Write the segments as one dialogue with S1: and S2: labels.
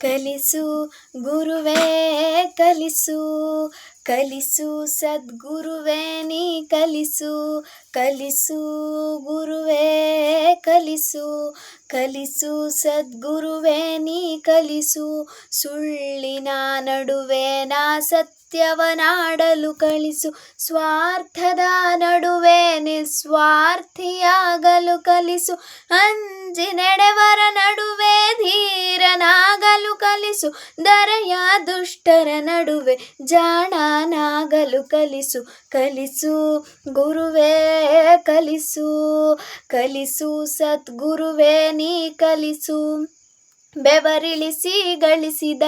S1: ಕಲಿಸು, ಗುರುವೇ ಕಲಿಸು ಕಲಿಸು ಸದ್ಗುರುವೇ ನೀ ಕಲಿಸು ಕಲಿಸು ಗುರುವೇ ಕಲಿಸು ಕಲಿಸು ಸದ್ಗುರುವೇ ನೀ ಕಲಿಸು, ಸುಳ್ಳಿನ ನಡುವೆ ನಾ ಸತ್ಯವನಾಡಲು ಕಲಿಸು ಸ್ವಾರ್ಥದ ನಡುವೆ ನಿಸ್ವಾರ್ಥಿಯಾಗಲು ಕಲಿಸು, ಅಂಜಿ ನಡೆವರ ನಡುವೆ ಕಲಿಸು. ದರೆಯ ದುಷ್ಟರ ನಡುವೆ ಜಾಣನಾಗಲು ಕಲಿಸು. ಕಲಿಸು, ಗುರುವೇ, ಕಲಿಸು. ಕಲಿಸು, ಸದ್ಗುರುವೇ, ನೀ ಕಲಿಸು. ಬೆವರಿಳಿಸಿ ಗಳಿಸಿದ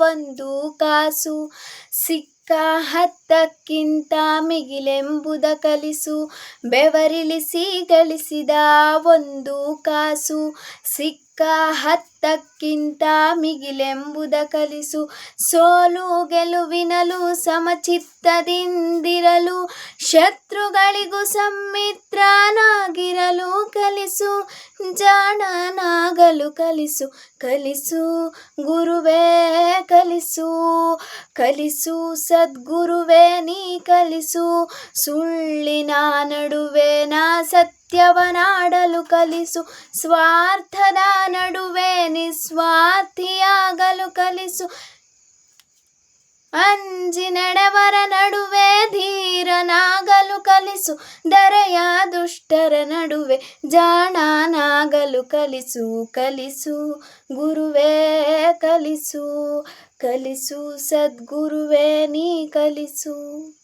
S1: ಒಂದು ಕಾಸು. ಸಿಕ್ಕ ಹತ್ತಕ್ಕಿಂತ ಮಿಗಿಲೆಂಬುದ ಕಲಿಸು. ಬೆವರಿಳಿಸಿ ಗಳಿಸಿದ ಒಂದು ಕಾಸು. ಸಿಕ್ಕ ಹತ್ತಕ್ಕಿಂತ ಮಿಗಿಲೆಂಬುದ ಕಲಿಸು. ಸೋಲು ಗೆಲುವಿನಲು ಸಮಚಿತ್ತದಿಂದಿರಲು, ಶತ್ರುಗಳಿಗೂ ಸಮ್ಮಿತ್ರನಾಗಿರಲು ಕಲಿಸು. ಜಾಣನಾಗಲು ಕಲಿಸು ಕಲಿಸು, ಗುರುವೇ ಕಲಿಸು ಕಲಿಸು, ಸದ್ಗುರುವೇ ನೀ ಕಲಿಸು. ಸುಳ್ಳಿನ ನಡುವೆ ನಾ ಸತ್ಯವನಾಡಲು ಕಲಿಸು, ಸ್ವಾರ್ಥದ ನಡುವೆ ನಿಸ್ವಾರ್ಥಿಯಾಗಲು ಕಲಿಸು. ಅಂಜಿ ನಡೆವರ ನಡುವೆ ಧೀರನಾಗಲು ಕಲಿಸು ದರೆಯ ದುಷ್ಟರ ನಡುವೆ ಜಾಣನಾಗಲು ಕಲಿಸು ಕಲಿಸು, ಗುರುವೇ, ಕಲಿಸು ಕಲಿಸು ಸದ್ಗುರುವೇ ನೀ ಕಲಿಸು.